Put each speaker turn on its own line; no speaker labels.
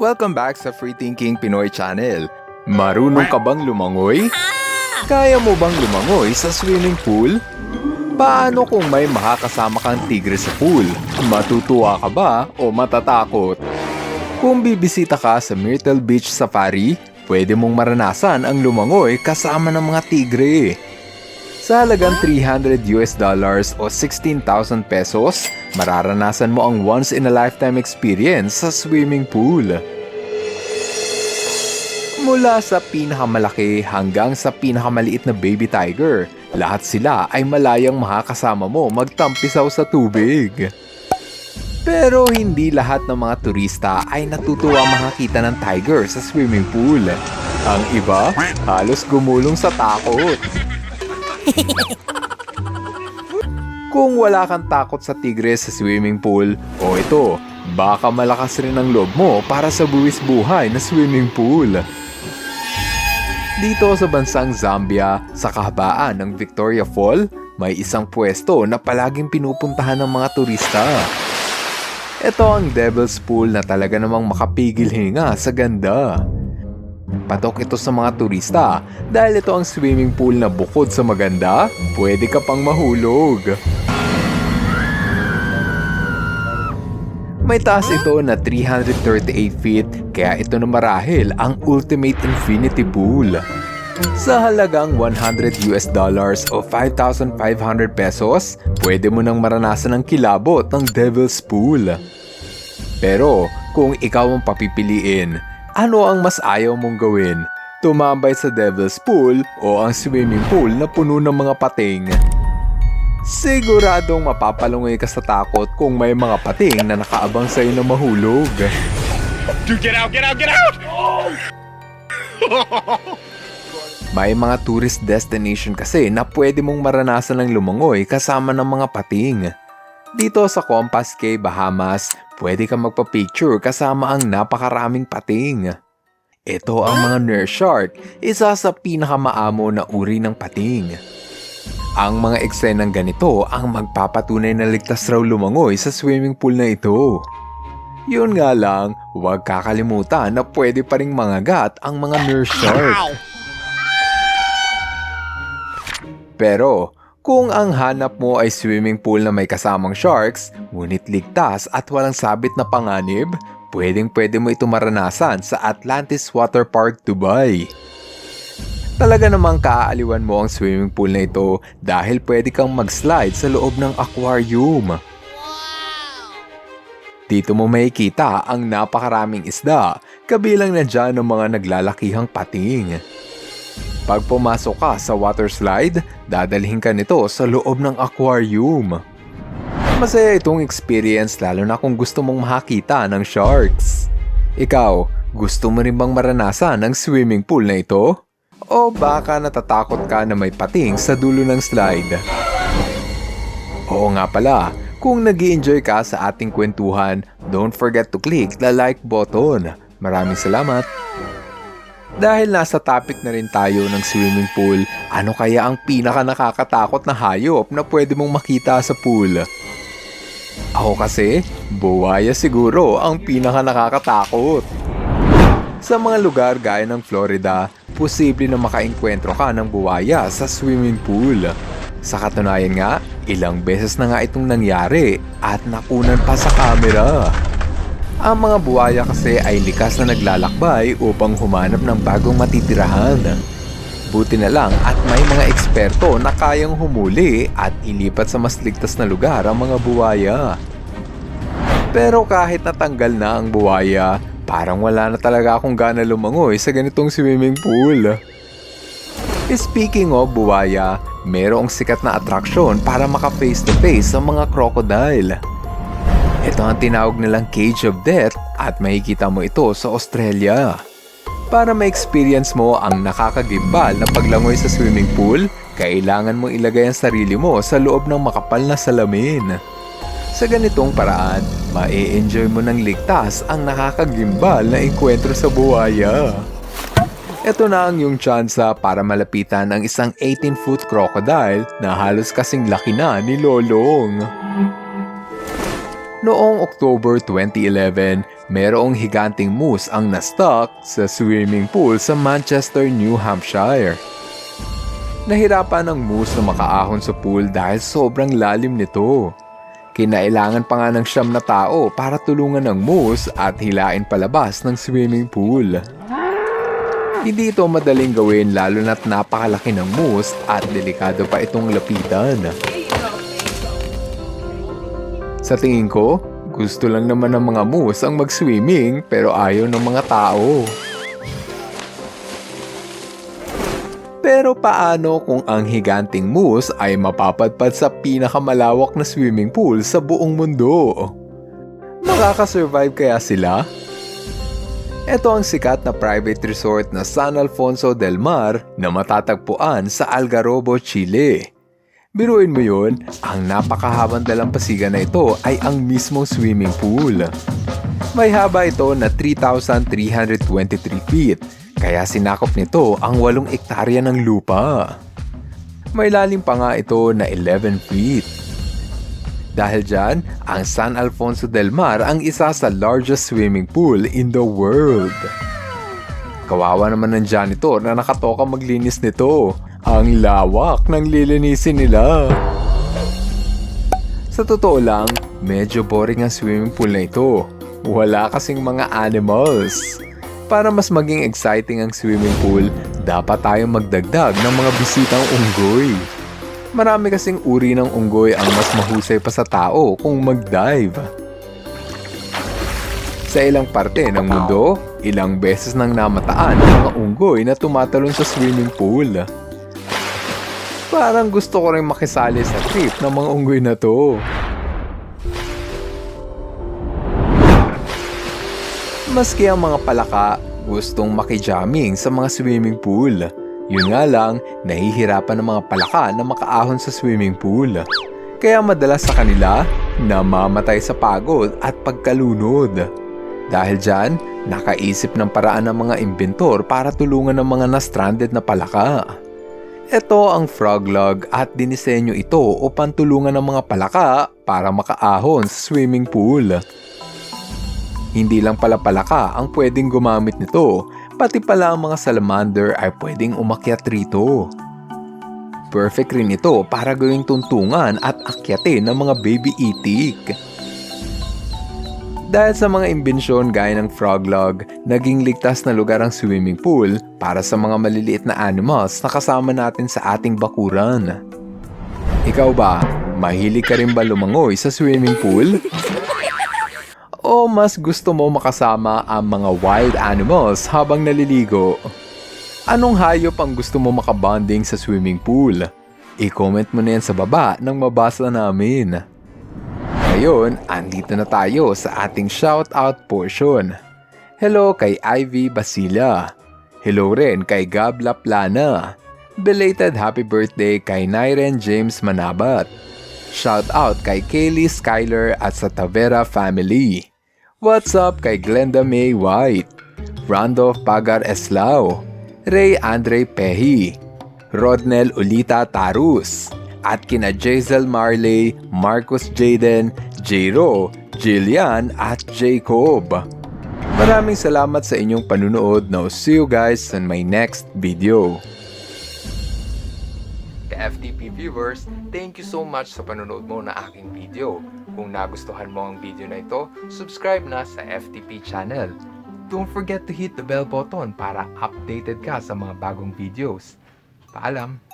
Welcome back sa Free Thinking Pinoy Channel. Marunong ka bang lumangoy? Kaya mo bang lumangoy sa swimming pool? Paano kung may makakasama kang tigre sa pool? Matutuwa ka ba o matatakot? Kung bibisita ka sa Myrtle Beach Safari, pwede mong maranasan ang lumangoy kasama ng mga tigre. Sa halagang 300 US dollars o 16,000 pesos, mararanasan mo ang once in a lifetime experience sa swimming pool. Mula sa pinakamalaki hanggang sa pinakamaliit na baby tiger, lahat sila ay malayang makakasama mo magtampisaw sa tubig. Pero hindi lahat ng mga turista ay natutuwa makakita ng tiger sa swimming pool. Ang iba, halos gumulong sa takot. Kung wala kang takot sa tigre sa swimming pool, o ito, baka malakas rin ang loob mo para sa buwis buhay na swimming pool. Dito sa bansang Zambia, sa kahabaan ng Victoria Fall, may isang pwesto na palaging pinupuntahan ng mga turista. Ito ang Devil's Pool na talaga namang makapigil hinga sa ganda. Patok ito sa mga turista dahil ito ang swimming pool na bukod sa maganda, pwede ka pang mahulog. May taas ito na 338 feet kaya ito na marahil ang ultimate infinity pool. Sa halagang 100 US dollars o 5,500 pesos, pwede mo nang maranasan ang kilabot ng Devil's Pool. Pero kung ikaw ang papipiliin, ano ang mas ayaw mong gawin? Tumambay sa Devil's Pool o ang swimming pool na puno ng mga pating? Siguradong mapapalungoy ka sa takot kung may mga pating na nakaabang sa'yo na mahulog.
Dude, get out, get out, get out!
May mga tourist destination kasi na pwede mong maranasan ng lumangoy kasama ng mga pating. Dito sa Compass Cay, Bahamas, pwede ka magpa-picture kasama ang napakaraming pating. Ito ang mga nurse shark, isa sa pinakamaamo na uri ng pating. Ang mga eksenang ganito ang magpapatunay na ligtas raw lumangoy sa swimming pool na ito. Yun nga lang, huwag kakalimutan na pwede pa ring mangagat ang mga nurse shark. Pero, kung ang hanap mo ay swimming pool na may kasamang sharks, ngunit ligtas at walang sabit na panganib, pwedeng pwede mo ito maranasan sa Atlantis Water Park, Dubai. Talaga namang kaaaliwan mo ang swimming pool na ito dahil pwede kang mag-slide sa loob ng aquarium. Dito mo makikita ang napakaraming isda, kabilang na dyan ng mga naglalakihang pating. Pag pumasok ka sa water slide, dadalhin ka nito sa loob ng aquarium. Masaya itong experience lalo na kung gusto mong makakita ng sharks. Ikaw, gusto mo rin bang maranasan ang swimming pool na ito? O baka natatakot ka na may pating sa dulo ng slide? Oo nga pala, kung nag enjoy ka sa ating kwentuhan, don't forget to click the like button. Maraming salamat! Dahil nasa topic na rin tayo ng swimming pool, ano kaya ang pinaka nakakatakot na hayop na pwede mong makita sa pool? Ako kasi, buwaya siguro ang pinaka nakakatakot. Sa mga lugar gaya ng Florida, posible na makaengkwentro ka ng buwaya sa swimming pool. Sa katunayan nga, ilang beses na nga itong nangyari at nakunan pa sa kamera. Ang mga buwaya kasi ay likas na naglalakbay upang humanap ng bagong matitirahan. Buti na lang at may mga eksperto na kayang humuli at ilipat sa mas ligtas na lugar ang mga buwaya. Pero kahit natanggal na ang buwaya, parang wala na talaga akong gana lumangoy sa ganitong swimming pool. Speaking of buwaya, merong sikat na atraksyon para maka face to face sa mga crocodile. Ito ang tinawag nilang Cage of Death at makikita mo ito sa Australia. Para ma-experience mo ang nakakagimbal na paglangoy sa swimming pool, kailangan mong ilagay ang sarili mo sa loob ng makapal na salamin. Sa ganitong paraan, ma-enjoy mo ng ligtas ang nakakagimbal na enkwentro sa buwaya. Ito na ang iyong tsansa para malapitan ang isang 18-foot crocodile na halos kasing laki na ni Lolong. Noong October 2011, merong higanting moose ang na-stuck sa swimming pool sa Manchester, New Hampshire. Nahirapan ang moose na makaahon sa pool dahil sobrang lalim nito. Kinailangan pa nga ng siyam na tao para tulungan ng moose at hilain palabas ng swimming pool. Hindi ito madaling gawin lalo na't napakalaki ng moose at delikado pa itong lapitan. Sa tingin ko, gusto lang naman ng mga moose ang mag-swimming pero ayaw ng mga tao. Pero paano kung ang higanting moose ay mapapadpad sa pinakamalawak na swimming pool sa buong mundo? Makakasurvive kaya sila? Ito ang sikat na private resort na San Alfonso del Mar na matatagpuan sa Algarrobo, Chile. Biruin mo yun, ang napakahabang dalampasigan na ito ay ang mismong swimming pool. May haba ito na 3,323 feet, kaya sinakop nito ang 8 ektarya ng lupa. May lalim pa nga ito na 11 feet. Dahil dyan, ang San Alfonso del Mar ang isa sa largest swimming pool in the world. Kawawa naman ng janitor na nakatoka maglinis nito. Ang lawak ng lilinisin nila. Sa totoo lang, medyo boring ang swimming pool na ito. Wala kasing mga animals. Para mas maging exciting ang swimming pool, dapat tayong magdagdag ng mga bisitang unggoy. Marami kasing uri ng unggoy ang mas mahusay pa sa tao kung mag-dive. Sa ilang parte ng mundo, ilang beses nang namataan ang mga unggoy na tumatalon sa swimming pool. Parang gusto ko rin makisali sa trip ng mga unggoy na to. Maski ang mga palaka gustong makijamming sa mga swimming pool. Yun nga lang, nahihirapan ng mga palaka na makaahon sa swimming pool. Kaya madalas sa kanila, namamatay sa pagod at pagkalunod. Dahil dyan, nakaisip ng paraan ng mga inventor para tulungan ng mga na-stranded na palaka. Ito ang frog log at dinisenyo ito upang tulungan ng mga palaka para makaahon sa swimming pool. Hindi lang pala palaka ang pwedeng gumamit nito, pati pala ang mga salamander ay pwedeng umakyat rito. Perfect rin ito para gawing tuntungan at akyatin ng mga baby itik. Dahil sa mga imbensyon gaya ng frog log, naging ligtas na lugar ang swimming pool para sa mga maliliit na animals na kasama natin sa ating bakuran. Ikaw ba, mahilig ka rin ba lumangoy sa swimming pool? O mas gusto mo makasama ang mga wild animals habang naliligo? Anong hayop ang gusto mo makabonding sa swimming pool? I-comment mo na yan sa baba nang mabasa namin. Ngayon, andito na tayo sa ating shoutout portion. Hello kay Ivy Basila. Hello rin kay Gab Laplana. Belated happy birthday kay Nyren James Manabat. Shoutout kay Kaylee Skyler at sa Tavera family. What's up kay Glenda May White, Randolph Pagar Eslao, Ray Andre Pehi, Rodnel Ulita Tarus, at kina Jazel Marley, Marcus Jaden, Jiro, Jillian at Jacob. Maraming salamat sa inyong panunood. Now see you guys in my next video. FTP viewers, thank you so much sa panonood mo na aking video. Kung nagustuhan mo ang video na ito, subscribe na sa FTP channel. Don't forget to hit the bell button para updated ka sa mga bagong videos. Paalam!